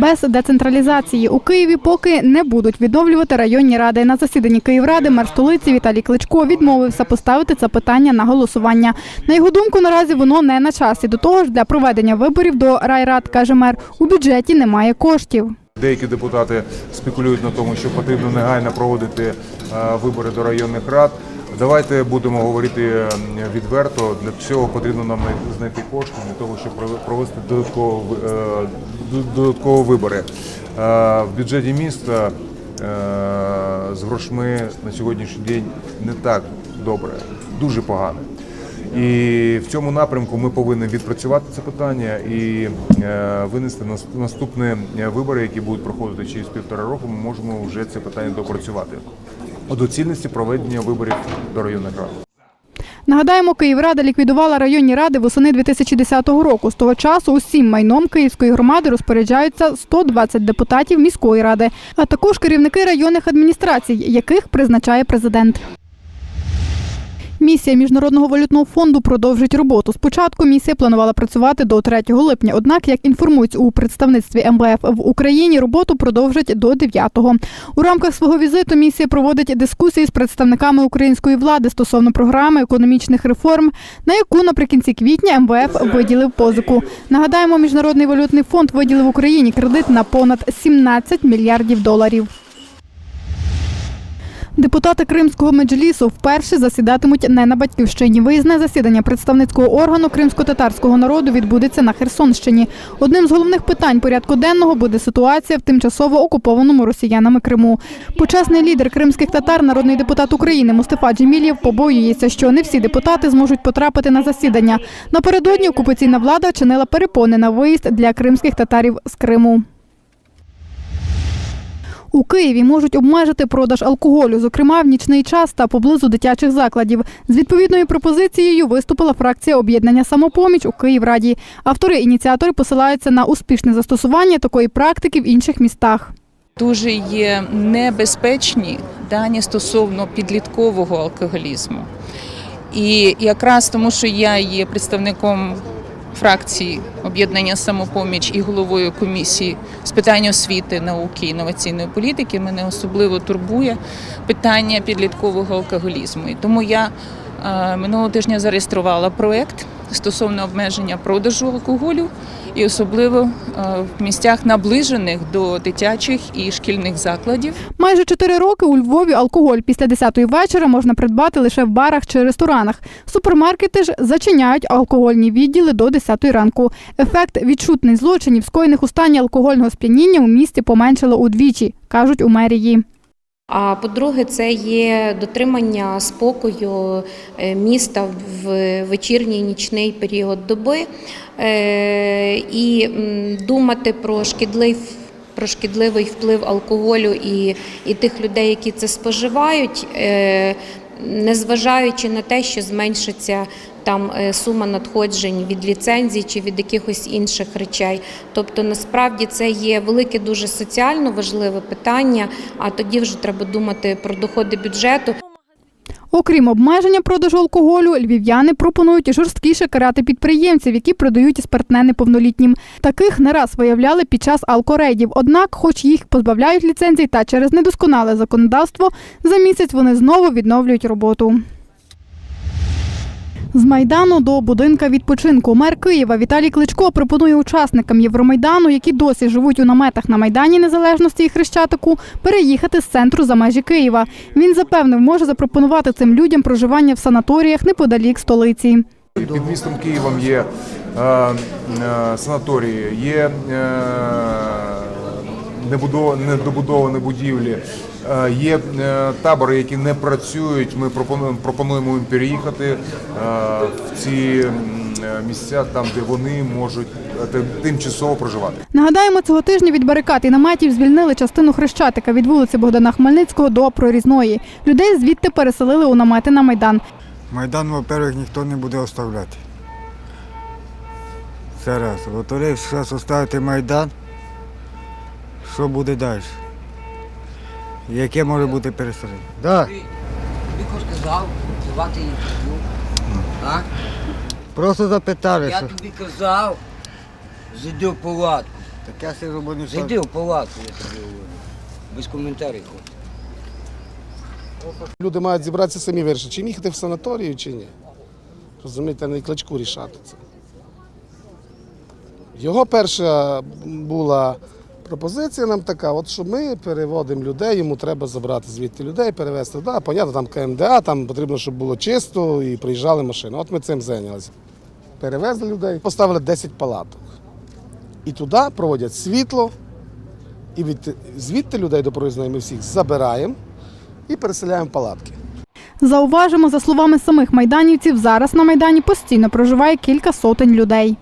Без децентралізації у Києві поки не будуть відновлювати районні ради. На засіданні Київради мер столиці Віталій Кличко відмовився поставити це питання на голосування. На його думку, наразі воно не на часі. До того ж, для проведення виборів до райрад, каже мер, у бюджеті немає коштів. Деякі депутати спекулюють на тому, що потрібно негайно проводити е, вибори до районних рад. Давайте будемо говорити е, відверто. Для цього потрібно нам знайти кошти для того, щоб провести додатково ви- е, додаткові вибори. Е, В бюджеті міста з грошми на сьогоднішній день не так добре, дуже погано. І в цьому напрямку ми повинні відпрацювати це питання і винести наступні вибори, які будуть проходити через півтора року. Ми можемо вже це питання допрацювати. У доцільності проведення виборів до районних рад. Нагадаємо, Київрада ліквідувала районні ради восени 2010 року. З того часу усім майном Київської громади розпоряджаються 120 депутатів міської ради, а також керівники районних адміністрацій, яких призначає президент. Місія Міжнародного валютного фонду продовжить роботу. Спочатку місія планувала працювати до 3 липня. Однак, як інформують у представництві МВФ в Україні, роботу продовжать до 9-го. У рамках свого візиту місія проводить дискусії з представниками української влади стосовно програми економічних реформ, на яку наприкінці квітня МВФ виділив позику. Нагадаємо, Міжнародний валютний фонд виділив Україні кредит на понад 17 мільярдів доларів. Депутати Кримського меджлісу вперше засідатимуть не на батьківщині. Виїзне засідання представницького органу кримсько-татарського народу відбудеться на Херсонщині. Одним з головних питань порядку денного буде ситуація в тимчасово окупованому росіянами Криму. Почесний лідер кримських татар, народний депутат України Мустафа Джемілєв побоюється, що не всі депутати зможуть потрапити на засідання. Напередодні окупаційна влада чинила перепони на виїзд для кримських татарів з Криму. У Києві можуть обмежити продаж алкоголю, зокрема в нічний час та поблизу дитячих закладів. З відповідною пропозицією виступила фракція об'єднання самопоміч у Київраді. Автори ініціатори посилаються на успішне застосування такої практики в інших містах. Дуже є небезпечні дані стосовно підліткового алкоголізму. І якраз тому, що я є представником фракції об'єднання самопоміч і головою комісії з питань освіти, науки і інноваційної політики, мене особливо турбує питання підліткового алкоголізму. І тому я е, минулого тижня зареєструвала проект стосовно обмеження продажу алкоголю і особливо е, в місцях наближених до дитячих і шкільних закладів. Майже чотири роки у Львові алкоголь після 10-ї вечора можна придбати лише в барах чи ресторанах. Супермаркети ж зачиняють алкогольні відділи до 10-ї ранку. Ефект відчутних злочинів, скоєних у стані алкогольного сп'яніння у місті поменшило удвічі, кажуть у мерії. А по-друге, це є дотримання спокою е, міста в вечірній нічний період доби Е, і думати про шкідливі. Про шкідливий вплив алкоголю і, і тих людей, які це споживають, е, незважаючи на те, що зменшиться там е, сума надходжень від ліцензій чи від якихось інших речей. Тобто, насправді це є велике, дуже соціально важливе питання. А тоді вже треба думати про доходи бюджету. Окрім обмеження продажу алкоголю, львів'яни пропонують жорсткіше карати підприємців, які продають спиртне неповнолітнім. Таких не раз виявляли під час алкорейдів. Однак, хоч їх позбавляють ліцензій та через недосконале законодавство, за місяць вони знову відновлюють роботу. З Майдану до будинка відпочинку мер Києва Віталій Кличко пропонує учасникам Євромайдану, які досі живуть у наметах на Майдані Незалежності і Хрещатику, переїхати з центру за межі Києва. Він запевнив, може запропонувати цим людям проживання в санаторіях неподалік столиці. Під містом Києвом є е, е, санаторії, є е, недобудовані будівлі, є е, табори, які не працюють. Ми пропонуємо, їм переїхати е, в ці е, місця, там де вони можуть е, тимчасово проживати. Нагадаємо, цього тижня від барикад і наметів звільнили частину Хрещатика від вулиці Богдана Хмельницького до Прорізної. Людей звідти переселили у намети на Майдан. Майдан, во-первых, ніхто не буде оставляти. Це раз. Во-вторых, зараз оставити Майдан. Що буде далі? Яке може бути переселення? Да. Тобі хто сказав давати інтерв'ю? А? Просто запитали, Я що тобі казав, зайди в палатку. Так я сижу, бо не Зайди в палату, я тобі говорю. Без коментарів. Люди мають зібратися самі вирішити, чи їм їхати в санаторію, чи ні. Розумієте, не кличку рішати це. Його перша була пропозиція нам така, от що ми переводимо людей, йому треба забрати звідти людей, перевезти. Да, понятно, там КМДА, там потрібно, щоб було чисто і приїжджали машини. От ми цим зайнялися. Перевезли людей, поставили 10 палаток. І туди проводять світло, і від, звідти людей до проїзної ми всіх забираємо і переселяємо палатки. Зауважимо, за словами самих майданівців, зараз на майдані постійно проживає кілька сотень людей.